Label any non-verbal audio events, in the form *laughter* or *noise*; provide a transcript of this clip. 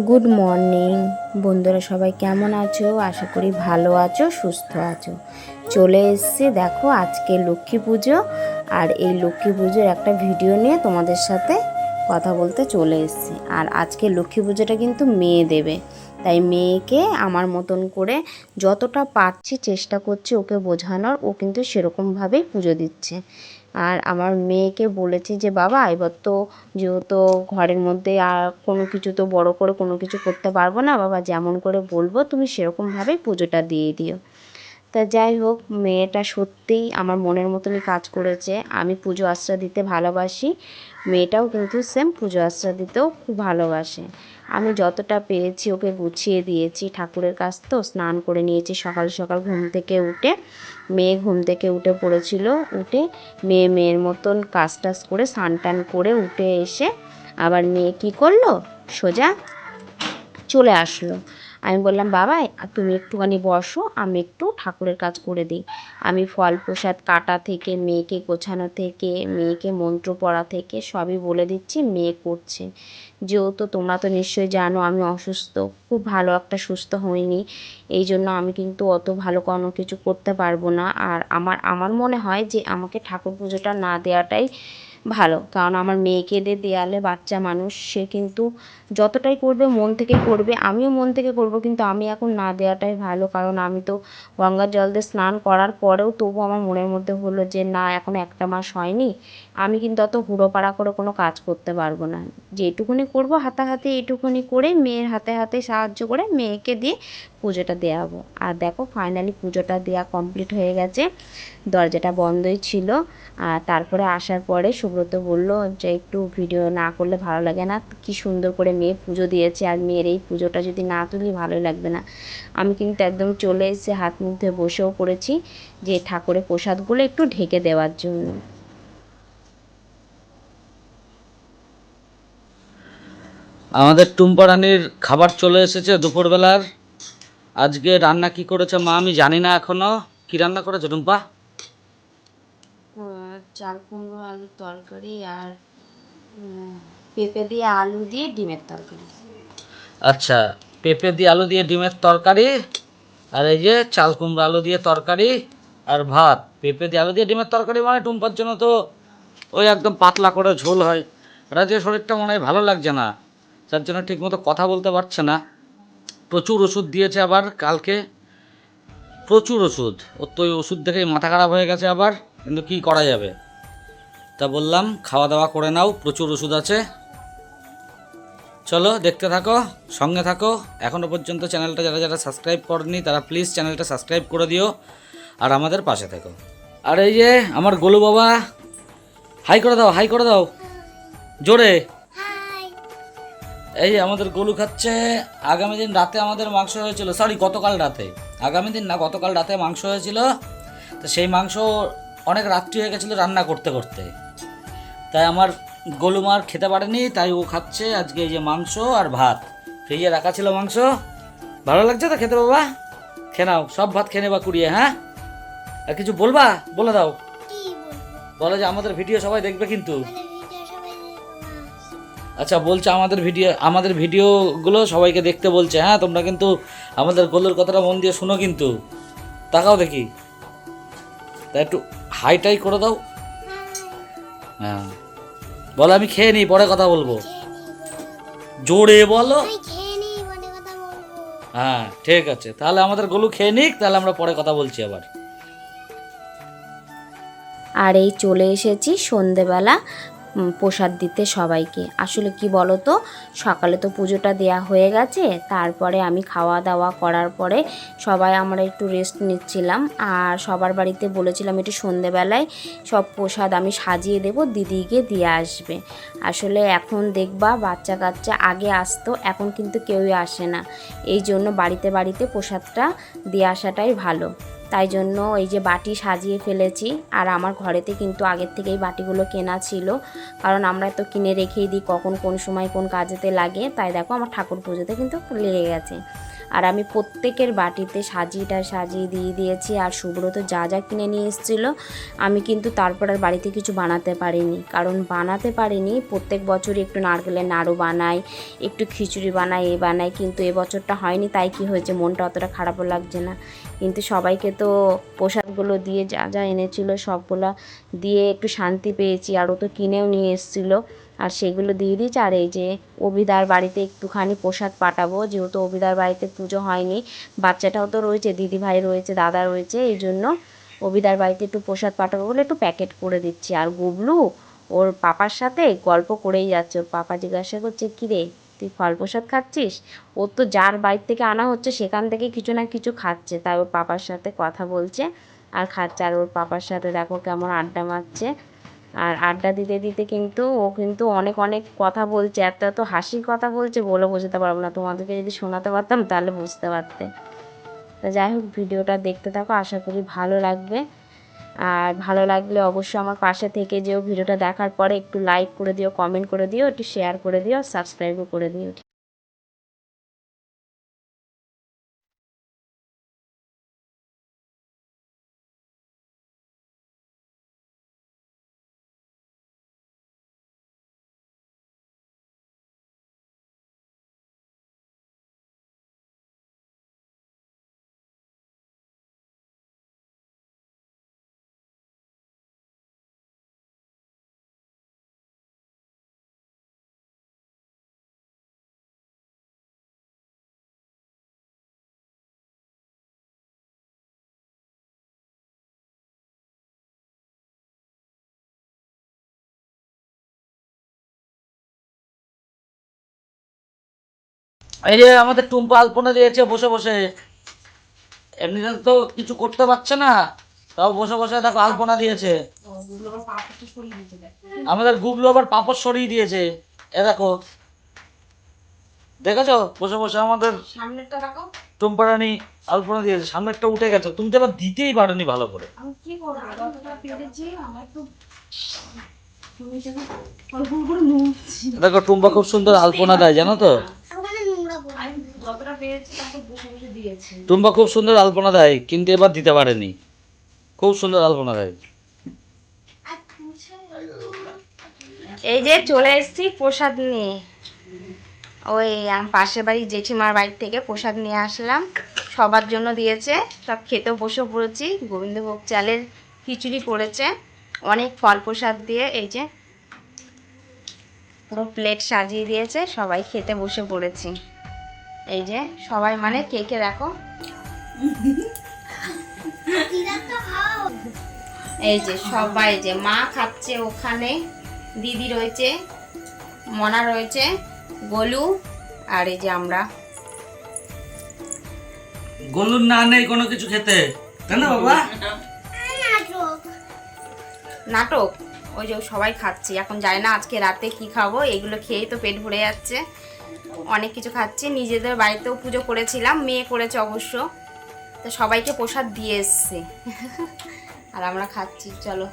Good morning বন্ধুরা সবাই কেমন আছো? আশা করি ভালো আছো, সুস্থ আছো। চলে এসছি, দেখো, আজকে লক্ষ্মী পুজো। আর এই লক্ষ্মী পুজোর একটা ভিডিও নিয়ে তোমাদের সাথে কথা বলতে চলে এসছি। আর আজকে লক্ষ্মী পুজোটা কিন্তু মেয়ে দেবে। তাই মেয়েকে আমার মতন করে যতটা পারছি চেষ্টা করছি ওকে বোঝানোর, ও কিন্তু সেরকমভাবেই পুজো দিচ্ছে। আর আমার মেয়েকে বলেছি যে, বাবা, এবার তো যেহেতু ঘরের মধ্যে আর কোনো কিছু তো বড় করে কোনো কিছু করতে পারব না, বাবা, যেমন করে বলব তুমি সেরকমভাবেই পুজোটা দিয়ে দিও। তা যাই হোক, মেয়েটা সত্যিই আমার মনের মতনই কাজ করেছে। আমি পুজো আশ্রা দিতে ভালোবাসি, মেয়েটাও কিন্তু সেম পুজো আশ্রা দিতেও খুব ভালোবাসে। আমি যতটা পেরেছি ওকে গুছিয়ে দিয়েছি, ঠাকুরের কাছ তো স্নান করে নিয়েছি সকাল সকাল ঘুম থেকে উঠে। মেয়ে ঘুম থেকে উঠে পড়েছিল, উঠে মেয়ে মেয়ের মতন কাজ টাজ করে স্নান টান করে উঠে এসে আবার মেয়ে কী করল? সোজা চলে আসলো। আমি বললাম, বাবা, তুমি একটুখানি বসো, আমি একটু ঠাকুরের কাজ করে দিই। আমি ফল প্রসাদ কাটা থেকে, মেয়েকে গোছানো থেকে, মেয়েকে মন্ত্র পড়া থেকে সবই বলে দিচ্ছি, মেয়ে করছে। যেহেতু তোমরা তো নিশ্চয়ই জানো, আমি অসুস্থ, খুব ভালো একটা সুস্থ হইনি। এই জন্য আমি কিন্তু অত ভালো কোনো কিছু করতে পারব না। আর আমার আমার মনে হয় যে আমাকে ঠাকুর পুজোটা না দেওয়াটাই ভালো। কারণ আমার মেয়েকে দিয়ে দেয়ালে বাচ্চা মানুষ, সে কিন্তু যতটাই করবে মন থেকে করবে, আমিও মন থেকে করব, কিন্তু আমি এখন না দেওয়াটাই ভালো। কারণ আমি তো গঙ্গার জল দিয়ে স্নান করার পরেও তবু আমার মনের মধ্যে হলো যে, না, এখন একটা মাস হয়নি। আমি কিন্তু অত হুড়োপাড়া করে কোনো কাজ করতে পারব না। যেটুকুনি করব হাতাহাতি এইটুকুনি করে মেয়ের হাতে হাতে সাহায্য করে মেয়েকে দিয়ে পুজোটা দেওয়াবো। আর দেখো ফাইনালি পুজোটা দেওয়া কমপ্লিট হয়ে গেছে। দরজাটা বন্ধই ছিল। আর তারপরে আসার পরে সুব্রত বলল যে, একটু ভিডিও না করলে ভালো লাগে না। কি সুন্দর করে মেয়ে পুজো দিয়েছে আর মেয়ের এই পুজোটা যদি না তুলি ভালোই লাগবে না। আমি কিন্তু একদম চলে এসে হাত মুখ ধুয়ে বসেও পড়েছি যে ঠাকুরের প্রসাদগুলো একটু ঢেকে দেওয়ার জন্য। আমাদের টুম্পা রানীর খাবার চলে এসেছে দুপুরবেলার। আজকে রান্না কি করেছে মা আমি জানি না এখনও। কি রান্না করেছে টুম্পা? চাল কুমড়ো আলুর তরকারি আর পেঁপে দিয়ে আলু দিয়ে ডিমের তরকারি। আচ্ছা পেঁপে দিয়ে আলু দিয়ে ডিমের তরকারি, আর এই যে চাল কুমড়ো আলু দিয়ে তরকারি, আর ভাত। পেঁপে দিয়ে আলু দিয়ে ডিমের তরকারি মানে টুম্পার জন্য তো ওই একদম পাতলা করে ঝোল হয়। রাজের শরীরটা মনে হয় ভালো লাগছে না। যার জন্য ঠিকমতো কথা বলতে পারছে না। প্রচুর ওষুধ দিয়েছে আবার কালকে। প্রচুর ওষুধ। ওর তো ওই ওষুধ দেখেই মাথা খারাপ হয়ে গেছে আবার। কিন্তু কি করা যাবে? তা বললাম, খাওয়া দাওয়া করে নাও, প্রচুর ওষুধ আছে। চলো দেখতে থাকো সঙ্গে থাকো। এখনও পর্যন্ত চ্যানেলটা যারা যারা সাবস্ক্রাইব করেনি তারা প্লিজ চ্যানেলটা সাবস্ক্রাইব করে দিও আর আমাদের পাশে থেকো। আর এই যে আমার গোলু বাবা হাই করে দাও হাই করে দাও। জোরে। এই আমাদের গোলু খাচ্ছে আগামী দিন রাতে আমাদের মাংস হয়েছিল সরি গতকাল রাতে। আগামী দিন না গতকাল রাতে মাংস হয়েছিল। তো সেই মাংস অনেক রাত্রি হয়ে গেছিল রান্না করতে করতে। তাই আমার গোলু মার খেতে পারেনি তাই ও খাচ্ছে আজকে এই যে মাংস আর ভাত। ফ্রিজে রাখা ছিল মাংস। ভালো লাগছে তো খেতে বাবা? খেয়ে নাও সব ভাত খেয়ে নেবা কুড়িয়ে হ্যাঁ? আর কিছু বলবা? বলে দাও। বলো যে আমাদের ভিডিও সবাই দেখবে কিন্তু। আচ্ছা বলছে আমাদের ভিডিও আমাদের ভিডিওগুলো সবাইকে দেখতে বলছে হ্যাঁ? তোমরা কিন্তু আমাদের গোলুর কথাটা মন দিয়ে শুনো কিন্তু। তাকাও দেখি। তা একটু হাইটাই করে দাও। হ্যাঁ। বলো আমি খেয়ে নিই পরে কথা বলব। জোরে বলো। হ্যাঁ ঠিক আছে। তাহলে আমাদের গলু খেয়ে নিক তাহলে আমরা পরে কথা বলছি আবার। আর এই চলে এসেছি সন্ধেবেলা। প্রসাদ দিতে সবাইকে। আসলে কি বলো তো সকালে তো পুজোটা দেয়া হয়ে গেছে, তারপরে আমি খাওয়া দাওয়া করার পরে সবাই আমরা একটু রেস্ট নিচ্ছিলাম। আর সবার বাড়িতে বলেছিলাম একটু সন্ধেবেলায় সব প্রসাদ আমি সাজিয়ে দেব, দিদিকে দিয়ে আসবে। আসলে এখন দেখবা বাচ্চা কাচ্চা আগে আসতো, এখন কিন্তু কেউই আসে না। এই জন্য বাড়িতে বাড়িতে প্রসাদটা দিয়ে আসাটাই ভালো। তাই জন্য এই যে বাটি সাজিয়ে ফেলেছি। আর আমার ঘরেতে কিন্তু আগের থেকেই বাটিগুলো কেনা ছিল। কারণ আমরা তো কিনে রেখেই দিই কখন কোন সময় কোন কাজেতে লাগে। তাই দেখো আমার ঠাকুর পুজোতে কিন্তু লেগে গেছে। আর আমি প্রত্যেকের বাটিতে সাজিয়েটা সাজিয়ে দিয়ে দিয়েছি, আর সুব্রত যা যা কিনে নিয়ে এসেছিল, আমি কিন্তু তারপর আর বাড়িতে কিছু বানাতে পারিনি। কারণ বানাতে পারিনি, প্রত্যেক বছরই একটু নারকেলের নাড়ু বানাই, একটু খিচুড়ি বানাই, এ বানাই, কিন্তু এবছরটা হয়নি, তাই কি হয়েছে মনটা অতটা খারাপও লাগছে না। কিন্তু সবাইকে তো প্রসাদগুলো দিয়ে যা যা এনেছিল সবগুলো দিয়ে একটু শান্তি পেয়েছি, আর ও তো কিনেও নিয়ে এসেছিল। আর সেগুলো দিয়ে দিয়েছি। আর এই যে অভিদার বাড়িতে একটুখানি প্রসাদ পাঠাবো। যেহেতু অভিদার বাড়িতে পুজো হয়নি, বাচ্চাটাও তো রয়েছে দিদি ভাই রয়েছে, দাদা রয়েছে, এই জন্য অভিদার বাড়িতে একটু প্রসাদ পাঠাবো বলে একটু প্যাকেট করে দিচ্ছি। আর গুবলু, ওর পাপার সাথে গল্প করেই যাচ্ছে। ওর পাপা জিজ্ঞাসা করছে, কী রে, তুই ফল প্রসাদ খাচ্ছিস? ওর তো যার বাড়ির থেকে আনা হচ্ছে, সেখান থেকে কিছু না কিছু খাচ্ছে। তাই ওর পাপার সাথে কথা বলছে। আর খাচ্ছে, আর ওর পাপার সাথে দেখো কেমন আড্ডা মারছে। আর আড্ডা দিতে দিতে কিন্তু ও কিন্তু অনেক অনেক কথা বলছে, এত এত হাসির কথা বলছে বলে বোঝাতে পারব না। তোমাদেরকে যদি শোনাতে পারতাম তাহলে বুঝতে পারতে। তো যাই হোক, ভিডিওটা দেখতে থাকো, আশা করি ভালো লাগবে। আর ভালো লাগলে অবশ্যই আমার পাশে থেকে যেও ভিডিওটা দেখার পরে একটু লাইক করে দিও কমেন্ট করে দিও, একটু শেয়ার করে দিও সাবস্ক্রাইবও করে দিও। এই যে আমাদের টুম্পা আলপনা দিয়েছে বসে বসে। এমনিতে তো কিছু করতে পারছে না। তাও বসে বসে দেখো আলপনা দিয়েছে। আমাদের গুবলু আবার পাপড় সরিয়ে দিয়েছে। এ দেখো। দেখেছ? বসে বসে আমাদের টুম্পা রানী আলপনা দিয়েছে। সামনেরটা উঠে গেছে। তুমি তো এবার দিতেই পারোনি ভালো করে। দেখো টুম্পা খুব সুন্দর আলপনা দেয় জানো তো? যতটা পেরেছি তাকে বসে বসে দিয়েছি। টুম্পা খুব সুন্দর আলপনা দেয় কিন্তু এবার দিতে পারেনি। খুব সুন্দর আলপনা দেয়। এই যে চলে এসেছি প্রসাদ নিয়ে। ওই আম পাশের বাড়ি জেঠিমার বাড়ি থেকে প্রসাদ নিয়ে আসলাম। সবার জন্য দিয়েছে। সব খেতে বসে পড়েছি। গোবিন্দভোগ চালের খিচুড়ি করেছে অনেক ফল প্রসাদ দিয়ে এই যে পুরো প্লেট সাজিয়ে দিয়েছে। সবাই খেতে বসে পড়েছি। এই যে সবাই মানে কে কে দেখো। এই যে সবাই যে মা খাচ্ছে ওখানে দিদি রয়েছে মনা রয়েছে গোলু আর এই যে আমরা। গলুর না নেই কোনো কিছু খেতে তাই না বাবা? নাটক ওই যে সবাই খাচ্ছি এখন যায় না আজকে রাতে কি খাব এগুলো খেয়েই তো পেট ভরে যাচ্ছে। অনেক কিছু খাচ্ছি। নিজেদের বাড়িতেও পুজো করেছিলাম, মেয়ে করেছে অবশ্য। তো সবাইকে প্রসাদ দিয়ে এসছে। *laughs* আর আমরা খাচ্ছি, চলো।